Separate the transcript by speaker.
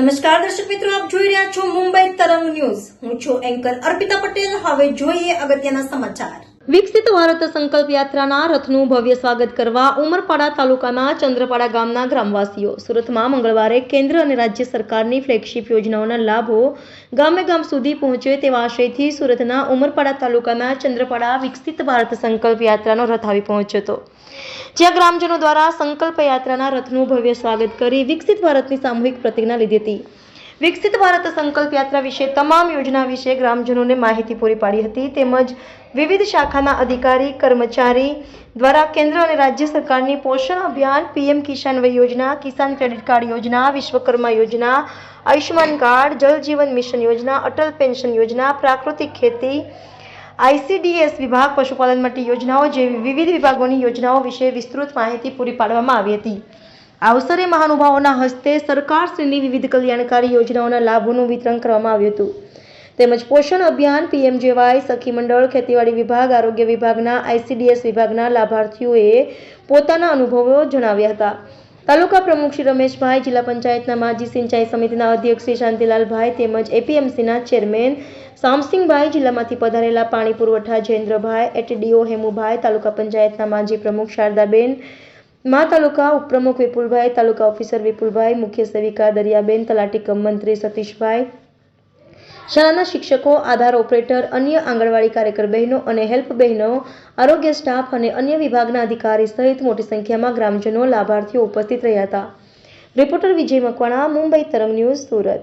Speaker 1: નમસ્કાર, દર્શક મિત્રો, આપ જોઈ રહ્યા છો મુંબઈ તરંગ ન્યૂઝ. હું છું એન્કર અર્પિતા પટેલ. હવે જોઈએ અગત્યના સમાચાર. વિકસિત ભારત સંકલ્પ યાત્રાના રથનું ભવ્ય સ્વાગત કરવા ઉમરપાડા તાલુકાના ચંદ્રપાડા ગામના ગ્રામવાસીઓ. સુરતમાં મંગળવારે કેન્દ્ર અને રાજ્ય સરકારની ફ્લેગશિપ યોજનાઓના લાભો ગામે ગામ સુધી પહોંચે તેવા આશયથી સુરતના ઉમરપાડા તાલુકાના ચંદ્રપાડા વિકસિત ભારત સંકલ્પ યાત્રાનો રથ આવી પહોંચ્યો હતો. જ્યાં ગ્રામજનો દ્વારા સંકલ્પ યાત્રાના રથનું ભવ્ય સ્વાગત કરી વિકસિત ભારતની સામૂહિક પ્રતિજ્ઞા લીધી હતી. વિકસિત ભારત સંકલ્પ યાત્રા વિશે તમામ યોજના વિશે ગ્રામજનોને માહિતી પૂરી પાડી હતી. તેમજ વિવિધ શાખાના અધિકારી, કર્મચારી દ્વારા કેન્દ્ર અને રાજ્ય સરકારની પોષણ અભિયાન, પીએમ કિસાન વય યોજના, કિસાન ક્રેડિટ કાર્ડ યોજના, વિશ્વકર્મા યોજના, આયુષ્યમાન કાર્ડ, જલ જીવન મિશન યોજના, અટલ પેન્શન યોજના, પ્રાકૃતિક ખેતી આઈસીડીએસ વિભાગ, પશુપાલન માટે યોજનાઓ જેવી વિવિધ વિભાગોની યોજનાઓ વિશે વિસ્તૃત માહિતી પૂરી પાડવામાં આવી હતી. અવસરે મહાનુભાવોના હસ્તે સરકારશ્રીની વિવિધ કલ્યાણકારી યોજનાઓના લાભોનું વિતરણ કરવામાં આવ્યું હતું. તેમજ પોષણ અભિયાન પીએમજેવાય સખી મંડળ, ખેતીવાડી વિભાગ, આરોગ્ય વિભાગના આઈસીડીએસ વિભાગના લાભાર્થીઓએ પોતાના અનુભવો જણાવ્યા હતા. તાલુકા પ્રમુખ શ્રી રમેશભાઈ, જિલ્લા પંચાયતના માજી સિંચાઈ સમિતિના અધ્યક્ષ શ્રી શાંતિલાલભાઈ તેમજ એપીએમસીના ચેરમેન શામસિંહભાઈ, જિલ્લામાંથી પધારેલા પાણી પુરવઠા જયેન્દ્રભાઈ એટીડીઓ હેમુભાઈ, તાલુકા પંચાયતના માજી પ્રમુખ શારદાબેન મા તાલુકા ઉપપ્રમુખ વિપુલભાઈ, તાલુકા ઓફિસર વિપુલભાઈ, મુખ્ય સેવિકા દરિયાબેન તલાટી કમ મંત્રી સતીશભાઈ, શાળાના શિક્ષકો, આધાર ઓપરેટર, અન્ય આંગણવાડી કાર્યકર બહેનો અને હેલ્પ બહેનો, આરોગ્ય સ્ટાફ અને અન્ય વિભાગના અધિકારી સહિત મોટી સંખ્યામાં ગ્રામજનો લાભાર્થીઓ ઉપસ્થિત રહ્યા હતા. રિપોર્ટર વિજય મકવાણા, મુંબઈ તરંગ ન્યૂઝ, સુરત.